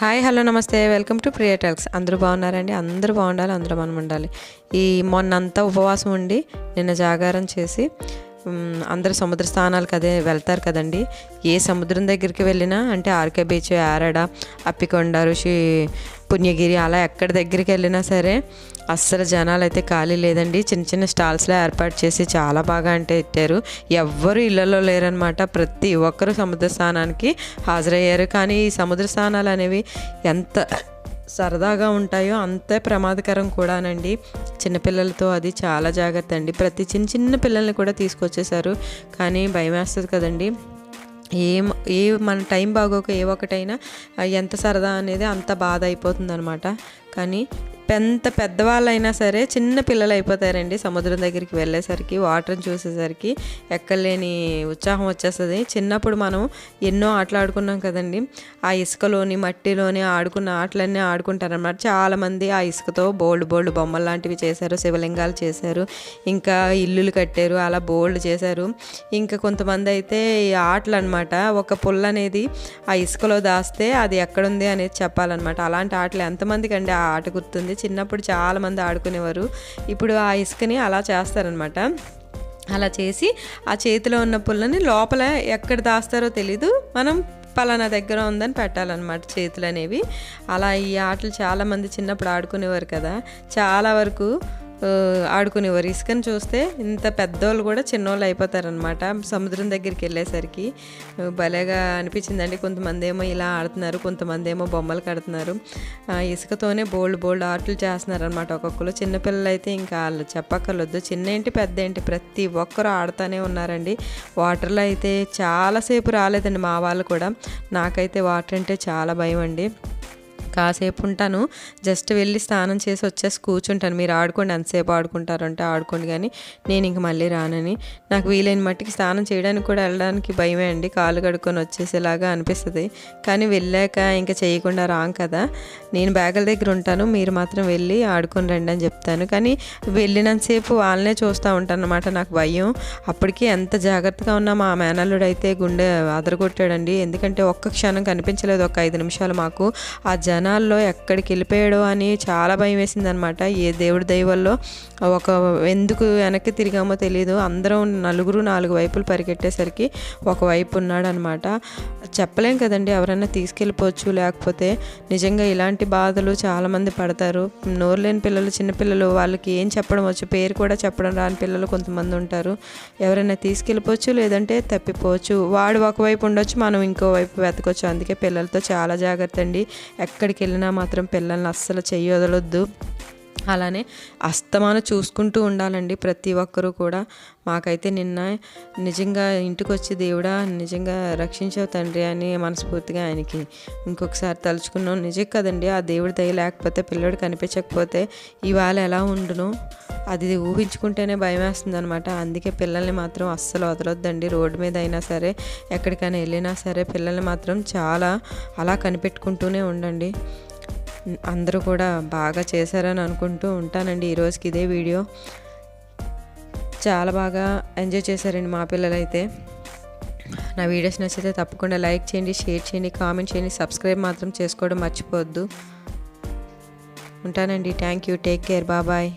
Hi hello నమస్తే. Welcome to Priya talks. అందరూ బాగున్నారండి? అందరూ బాగుండాలి అందరూ మనం ఉండాలి. ఈ మొన్నంతా ఉపవాసం ఉండి నిన్న జాగారం చేసి అందరూ సముద్ర స్థానాలకు అదే వెళ్తారు కదండి. ఏ సముద్రం దగ్గరికి వెళ్ళినా అంటే ఆర్కే బీచ్ యారడ అప్పికొండ ఋషి పుణ్యగిరి అలా ఎక్కడి దగ్గరికి వెళ్ళినా సరే అస్సలు జనాలు అయితే ఖాళీ లేదండి. చిన్న చిన్న స్టాల్స్లో ఏర్పాటు చేసి చాలా బాగా అంటే ఎట్టారు ఎవ్వరు ఇళ్ళలో లేరనమాట ప్రతి ఒక్కరు సముద్ర స్థానానికి హాజరయ్యారు. కానీ ఈ సముద్ర స్థానాలు అనేవి ఎంత సరదాగా ఉంటాయో అంతే ప్రమాదకరం కూడానండి. చిన్నపిల్లలతో అది చాలా జాగ్రత్త అండి. ప్రతి చిన్న చిన్న పిల్లల్ని కూడా తీసుకొచ్చేసారు కానీ భయం వేస్తుంది కదండి. ఏం ఏ మన టైం బాగోక ఏ ఒకటైనా ఎంత సరదా అనేది అంత బాధ అయిపోతుంది అనమాట కానీ ఎంత పెద్దవాళ్ళైనా సరే చిన్న పిల్లలు అయిపోతారండి సముద్రం దగ్గరికి వెళ్ళేసరికి వాటర్ని చూసేసరికి. ఎక్కలేని ఉత్సాహం వచ్చేస్తుంది. చిన్నప్పుడు మనం ఎన్నో ఆటలు ఆడుకున్నాం కదండి. ఆ ఇసుకలోని మట్టిలోని ఆడుకున్న ఆటలన్నీ ఆడుకుంటారన్నమాట. చాలామంది ఆ ఇసుకతో బోల్డ్ బోల్డ్ బొమ్మలు లాంటివి చేశారు శివలింగాలు చేశారు ఇంకా ఇల్లులు కట్టారు అలా బోల్డ్ చేశారు. ఇంకా కొంతమంది అయితే ఈ ఆటలు అనమాట ఒక పుల్ల అనేది ఆ ఇసుకలో దాస్తే అది ఎక్కడుంది అనేది చెప్పాలన్నమాట. అలాంటి ఆటలు ఎంతమందికి అండి? ఆ ఆట గుర్తుంది. చిన్నప్పుడు చాలామంది ఆడుకునేవారు. ఇప్పుడు ఆ ఇసుకని అలా చేస్తారనమాట. అలా చేసి ఆ చేతిలో ఉన్న పుల్లని లోపల ఎక్కడ దాస్తారో తెలీదు. మనం పలానా దగ్గర ఉందని పెట్టాలన్నమాట చేతులు అనేవి అలా ఈ ఆటలు చాలామంది చిన్నప్పుడు ఆడుకునేవారు కదా. చాలా వరకు ఆడుకునేవారు ఇసుకని చూస్తే ఇంత పెద్దోళ్ళు కూడా చిన్నోళ్ళు అయిపోతారనమాట సముద్రం దగ్గరికి వెళ్ళేసరికి. భలేగా అనిపించిందండి. కొంతమంది ఏమో ఇలా ఆడుతున్నారు కొంతమంది ఏమో బొమ్మలు కడుతున్నారు. ఆ, ఇసుకతోనే బోల్డ్ బోల్డ్ ఆటలు చేస్తున్నారనమాట ఒక్కొక్కరు. చిన్నపిల్లలు అయితే ఇంకా వాళ్ళు చెప్పక్కర్లొద్దు చిన్న ఏంటి పెద్ద ఏంటి ప్రతి ఒక్కరు ఆడుతూనే ఉన్నారండి. వాటర్లో అయితే చాలాసేపు రాలేదండి మా వాళ్ళు కూడా. నాకైతే వాటర్ అంటే చాలా భయం అండి. కాసేపు ఉంటాను. జస్ట్ వెళ్ళి స్నానం చేసి వచ్చేసి కూర్చుంటాను. మీరు ఆడుకోండి. ఎంతసేపు ఆడుకుంటారు అంటే ఆడుకోండి కానీ నేను ఇంక మళ్ళీ రానని. నాకు వీలైన మట్టికి స్నానం చేయడానికి కూడా వెళ్ళడానికి భయమే అండి. కాలు కడుక్కొని వచ్చేసేలాగా అనిపిస్తుంది. కానీ వెళ్ళాక ఇంకా చేయకుండా రాం కదా. నేను బ్యాగుల దగ్గర ఉంటాను. మీరు మాత్రం వెళ్ళి ఆడుకొని రండి అని చెప్తాను. కానీ వెళ్ళినంతసేపు వాళ్ళనే చూస్తూ ఉంటాను అనమాట నాకు భయం. అప్పటికి ఎంత జాగ్రత్తగా ఉన్నా మా మేనల్లుడు అయితే గుండె అదరగొట్టాడండి. ఎందుకంటే ఒక్క క్షణం కనిపించలేదు. ఒక ఐదు నిమిషాలు మాకు. ఆ జనం జనాల్లో ఎక్కడికి వెళ్ళిపోయాడో అని చాలా భయం వేసింది అనమాట ఏ దేవుడి దైవల్లో ఒక ఎందుకు వెనక్కి తిరిగామో తెలియదు అందరం నలుగురు నాలుగు వైపులు పరిగెట్టేసరికి ఒకవైపు ఉన్నాడు అనమాట చెప్పలేం కదండి ఎవరైనా తీసుకెళ్ళిపోవచ్చు. లేకపోతే నిజంగా ఇలాంటి బాధలు చాలామంది పడతారు. నోరు లేని పిల్లలు చిన్నపిల్లలు వాళ్ళకి ఏం చెప్పడం వచ్చు? పేరు కూడా చెప్పడం రాని పిల్లలు కొంతమంది ఉంటారు. ఎవరైనా తీసుకెళ్ళిపోవచ్చు లేదంటే తప్పిపోవచ్చు. వాడు ఒకవైపు ఉండొచ్చు మనం ఇంకో వైపు వెతకొచ్చు. అందుకే పిల్లలతో చాలా జాగ్రత్త అండి. ఎక్కడికి వెళ్ళినా మాత్రం పిల్లల్ని అస్సలు చెయ్యి వదలొద్దు అలానే అస్తమానం చూసుకుంటూ ఉండాలండి ప్రతి ఒక్కరూ కూడా. మాకైతే నిన్న నిజంగా ఇంటికి వచ్చి దేవుడా నిజంగా రక్షించావు తండ్రి అని మనస్ఫూర్తిగా ఆయనకి ఇంకొకసారి తలుచుకున్నాం. నిజం కదండి ఆ దేవుడి దయ లేకపోతే పిల్లడు కనిపించకపోతే ఇవాళ ఎలా ఉండును? అది ఊహించుకుంటేనే భయం వేస్తుంది అనమాట అందుకే పిల్లల్ని మాత్రం అస్సలు వదలొద్దండి. రోడ్డు మీద అయినా సరే ఎక్కడికైనా వెళ్ళినా సరే పిల్లల్ని మాత్రం చాలా అలా కనిపెట్టుకుంటూనే ఉండండి. అందరూ కూడా బాగా చేశారని అనుకుంటూ ఉంటానండి ఈరోజుకి ఇదే వీడియో. చాలా బాగా ఎంజాయ్ చేశారండి మా పిల్లలైతే. నా వీడియోస్ నచ్చితే తప్పకుండా లైక్ చేయండి షేర్ చేయండి కామెంట్ చేయండి సబ్స్క్రైబ్ మాత్రం చేసుకోవడం మర్చిపోవద్దు. ఉంటానండి. Thank you. Take care. Bye bye